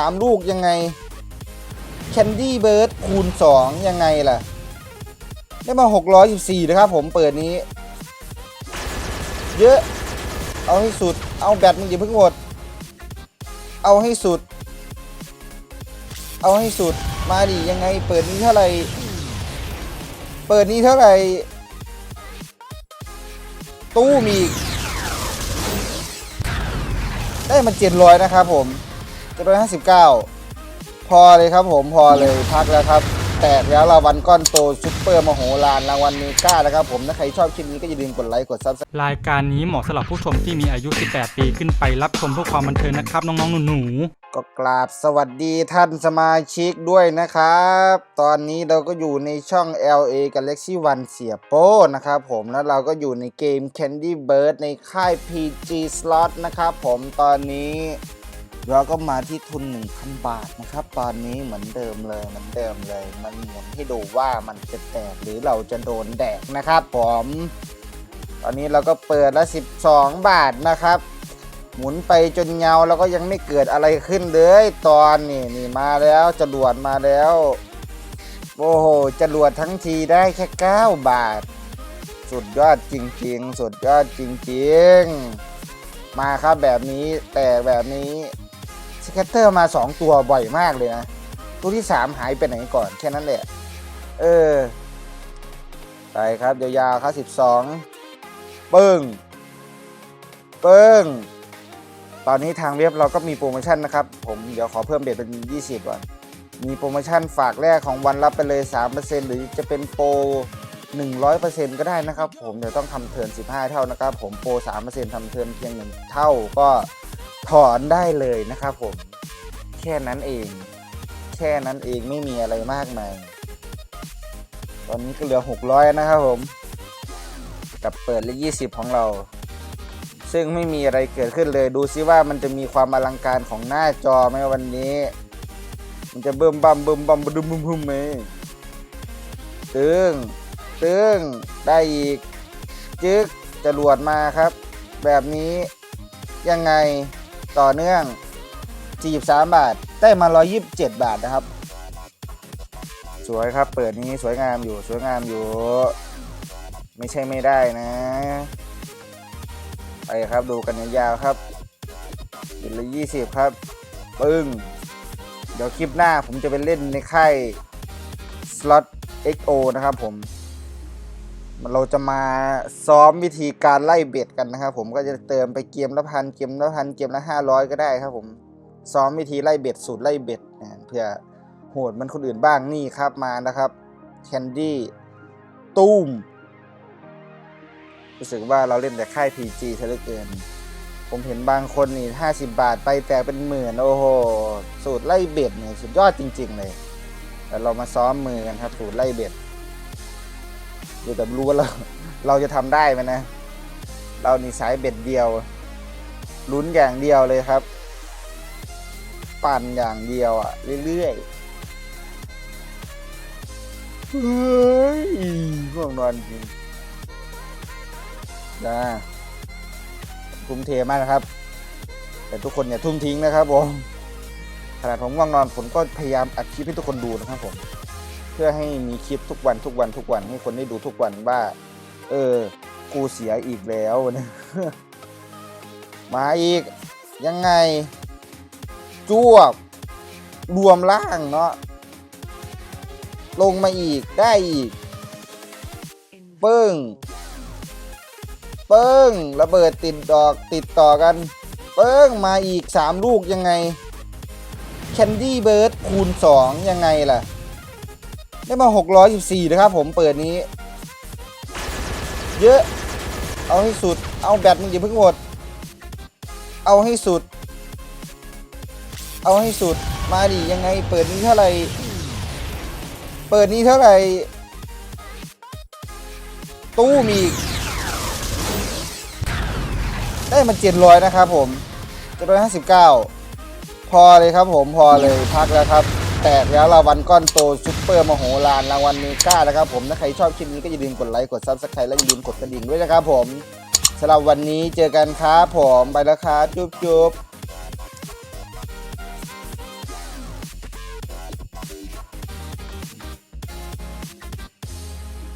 สามลูกยังไงแคนดี้เบิร์ดคูณสองยังไงล่ะ ได้มาหกร้อยสิบสี่นะครับผมเปิดนี้ เยอะ เอาให้สุด เอาแบตมันอย่าเพิ่งหมด เอาให้สุด เอาให้สุด มาดิยังไง เปิดนี้เท่าไหร่ เปิดนี้เท่าไหร่ ตู้มี ได้มันเจ็ดร้อยนะครับผม เจ็ดร้อยห้าสิบเก้าพอเลยครับผมพอเลยพักแล้วครับ แตกแล้วรางวัลก้อนโตซุปเปอร์มโหฬารรางวัลเมกานะครับผมถ้าใครชอบคลิปนี้ก็อย่าลืมกดไลค์กดซับสรายการนี้เหมาะสำหรับผู้ชมที่มีอายุ 18 ปีขึ้นไปรับชมเพื่อความบันเทิงนะครับ น้องๆหนูๆก็กราบสวัสดีท่านสมาชิกด้วยนะครับ ตอนนี้เราก็อยู่ในช่อง LA Galaxy One เสียโป้นะครับผมแล้วเราก็อยู่ในเกม Candy Bird ในค่าย PG Slot นะครับผมตอนนี้ เราก็มาที่ทุน 1,000 บาทนะครับ ตอนนี้เหมือนเดิมเลยเหมือนเดิมเลย มันเหมือนให้ดูว่ามันจะแตกหรือเราจะโดนแดกนะครับผมตอนนี้เราก็เปิดละ 12 บาทนะครับ หมุนไปจนเงาแล้วก็ยังไม่เกิดอะไรขึ้นเลย ตอนนี่นี่มาแล้วจรวดมาแล้ว โอ้โหจรวดทั้งทีได้แค่ 9 บาท สุดยอดจริงๆ สุดยอดจริงๆ มาครับแบบนี้แต่แบบนี้ สเก็ตเตอร์มา 2 ตัวบ่อยมากเลยนะ ตัวที่ 3 หายไปไหนก่อน แค่นั้นแหละ เออ ไปครับ ยาวๆครับ 12 ปึ้ง ปึ้ง ตอนนี้ทางเว็บเราก็มีโปรโมชั่นนะครับ ผมเดี๋ยวขอเพิ่มเบ็ดเป็น 20 ก่อน มีโปรโมชั่นฝากแรกของวันรับไปเลย 3%หรือจะเป็นโปร100%ก็ได้นะครับ ผมเดี๋ยวต้องทำเทิร์น15 เท่านะครับ ผมโปร3%ทำเทิร์นเพียง1เท่าก็ ถอนได้เลยนะครับผม แค่นั้นเอง แค่นั้นเองไม่มีอะไรมากมาย ตอนนี้ก็เหลือ 600 นะครับผม กับเปิดเลข20 ของเรา ซึ่งไม่มีอะไรเกิดขึ้นเลย ดูซิว่ามันจะมีความอลังการของหน้าจอไหมวันนี้ มันจะเบิ่มบัมเบิ่มบัมบึมบึมบึมไหมตึงตึงได้อีก จึกจรวดมาครับ แบบนี้ยังไง ต่อเนื่อง 43 บาท ได้มา 127 บาทนะครับ สวยครับ เปิดนี้สวยงามอยู่ สวยงามอยู่ ไม่ใช่ไม่ได้นะ ไปครับดูกันยาวๆครับบินละยี่สิบครับ ปึ้ง เดี๋ยวคลิปหน้าผมจะไปเล่นในค่าย Slot XO นะครับผม เราจะมาซ้อมวิธีการไล่เบ็ดกันนะครับผมก็จะเติมไปเกมละพันเกมละพันเกมละห้าร้อยก็ได้ครับผมซ้อมวิธีไล่เบ็ดสูตรไล่เบ็ดเพื่อโหดมันคนอื่นบ้างนี่ครับมานะครับแคนดี้ตุ้มรู้สึกว่าเราเล่นแต่ค่าย PG ซะเหลือเกิน ผมเห็นบางคนนี่ 50 บาทไปแต่เป็นหมื่น โอ้โห สูตรไล่เบ็ดเนี่ยสุดยอดจริง ๆ เลย แต่เรามาซ้อมมือกันครับ สูตรไล่เบ็ด ดูแต่รู้ว่าเราเราจะทำได้ไหมนะ เรานี่สายเบ็ดเดียว ลุ้นอย่างเดียวเลยครับ ปั่นอย่างเดียวอะเรื่อยๆเฮ้ยง่วงนอนจริงนะทุ่มเทมากนะครับ แต่ทุกคนอย่าทุ่มทิ้งนะครับผมขนาดผมง่วงนอนผมก็พยายามอัดคลิปให้ทุกคนดูนะครับผม เพื่อให้มีคลิปทุกวันทุกวันทุกวันให้คนได้ดูทุกวันว่า เออ กูเสียอีกแล้วนะมาอีกยังไงจวบรวมล่างเนาะลงมาอีกได้อีกปึ้ง เปิ้งระเบิดติดดอกติดต่อกัน เปิ้งมาอีก 3 ลูกยังไง แคนดี้เบิร์ดคูณ 2 ยังไงล่ะ ได้มา 614 นะครับผมเปิดนี้ เยอะ เอาให้สุด เอาแบตมันอย่าเพิ่งหมด เอาให้สุด เอาให้สุด มาดิยังไง เปิดนี้เท่าไหร่ เปิดนี้เท่าไหร่ ตู้มีได้มาเจ็ดร้อยนะครับผมเจ็ดร้อยห้าสิบเก้าพอเลยครับผม พอเลยพักแล้วครับ แตกแล้วรางวัลก้อนโตซุปเปอร์มโหฬารรางวัลเมกานะครับผมถ้าใครชอบคลิปนี้ก็อย่าลืมกดไลค์กดซับสไครต์และอย่าลืมกดกระดิ่งด้วยนะครับผมสำหรับวันนี้เจอกันครับผมไปแล้วครับจุ๊บจุ๊บ